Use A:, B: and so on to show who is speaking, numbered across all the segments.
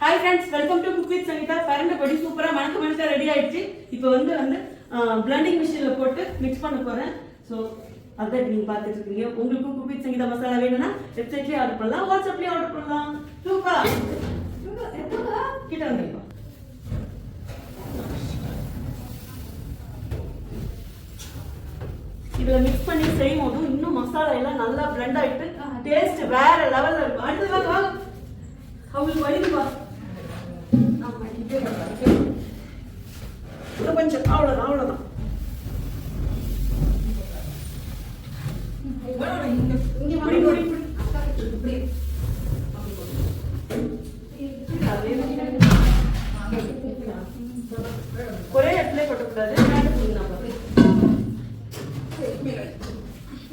A: Hi friends welcome to cook with Sangeetha பரண்ட பொடி சூப்பராக மணக்க மணக்க ரெடி ஆயிடுச்சு. இப்போ வந்து வந்து பிளண்டிங் மிஷினில் போட்டு மிக்ஸ் பண்ண போகிறேன் ஸோ அதான் நீங்கள் பார்த்துட்டு இருக்கீங்க. உங்களுக்கும் குக் வித் சங்கீதா மசாலா வேணும்னா வெப்சைட்லேயே ஆர்டர் பண்ணலாம் வாட்ஸ்அப்லேயே ஆர்டர் பண்ணலாம். சூப்பரா. கிட்ட வந்துருக்கோம் இதில் மிக்ஸ் பண்ணி செய்யும் போதும் இன்னும் மசாலா எல்லாம் நல்லா blend ஆயிட்டு டேஸ்ட் வேற லெவலில் இருக்கும். அடுத்து வாங்க வாங்க அவங்களுக்கு கொஞ்சம் அவ்வளவுதான் அவ்வளவுதான். புடி, புடி, புடி. ஒரே இடத்துல கொட்டக்கூடாது.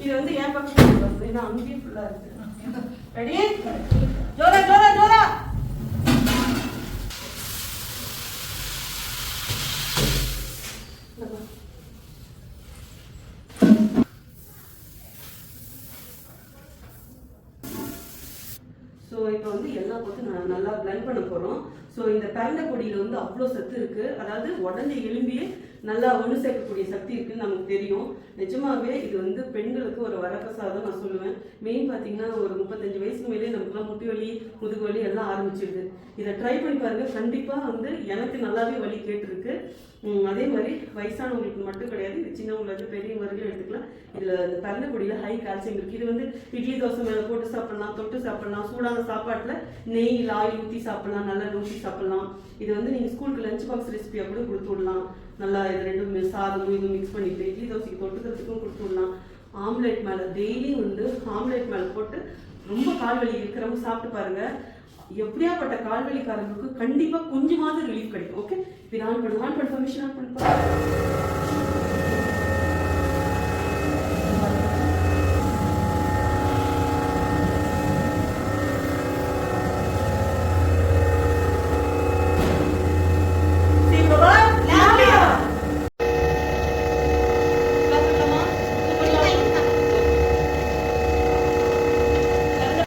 A: இது வந்து என் பக்கம் ஏன்னா அங்கேயும் ஃபுல்லா இருக்கு. ரெடி ஜோரா ஸோ இப்போ வந்து எல்லா போட்டு நான் நல்லா பிளண்ட் பண்ண போகிறோம் ஸோ இந்த பரண்ட கொடியில் வந்து அவ்வளோ சத்து இருக்கு. அதாவது உடஞ்ச எலும்பியே நல்லா ஒன்று சேர்க்கக்கூடிய சக்தி இருக்குன்னு நமக்கு தெரியும். நிஜமாவே இது வந்து பெண்களுக்கு ஒரு வரப்பிரசாதம் நான் சொல்லுவேன். மெயின் பார்த்தீங்கன்னா ஒரு முப்பத்தஞ்சு வயசுக்கு மேலே நமக்குலாம் முட்டி வலி முதுகு வலி எல்லாம் ஆரம்பிச்சிடுது. இதை ட்ரை பண்ணி பாருங்க. கண்டிப்பாக வந்து எனக்கு நல்லாவே வலி கேட்டிருக்கு. அதே மாதிரி வயசானவங்களுக்கு மட்டும் கிடையாது. இது சின்னவங்களுக்கு பெரியவங்க வரைக்கும் எடுத்துக்கலாம். இதில் இந்த பரண்டப்பொடியில் ஹை கால்சியம் இருக்குது இது வந்து இட்லி தோசை மேலே போட்டு சாப்பிடலாம் தொட்டு சாப்பிடலாம் சூடான சாப்பாட்டில் நெய் ஆயில் ஊற்றி சாப்பிடலாம் நல்லா ஊற்றி சாப்பிடலாம். இது வந்து நீங்கள் ஸ்கூலுக்கு லஞ்ச் பாக்ஸ் ரெசிபியாக கூட கொடுத்து விடலாம். நல்லா இது ரெண்டும் சாதமும் இதுவும் மிக்ஸ் பண்ணிட்டு இட்லி தோசைக்கு தொட்டுக்கிறதுக்கும் கொடுத்து விடலாம். ஆம்லேட் மேலே டெய்லியும் வந்து ஆம்லேட் மேலே போட்டு ரொம்ப கால் வலி இருக்கிறவங்க சாப்பிட்டு பாருங்க. எப்படியாப்பட்ட கால்வலிக்காரங்களுக்கு கண்டிப்பா கொஞ்சமாவது ரிலீஃப் கிடைக்கும். ஓகே இது நான் பண்ணுவான் பண்ணுவேன் பண்ண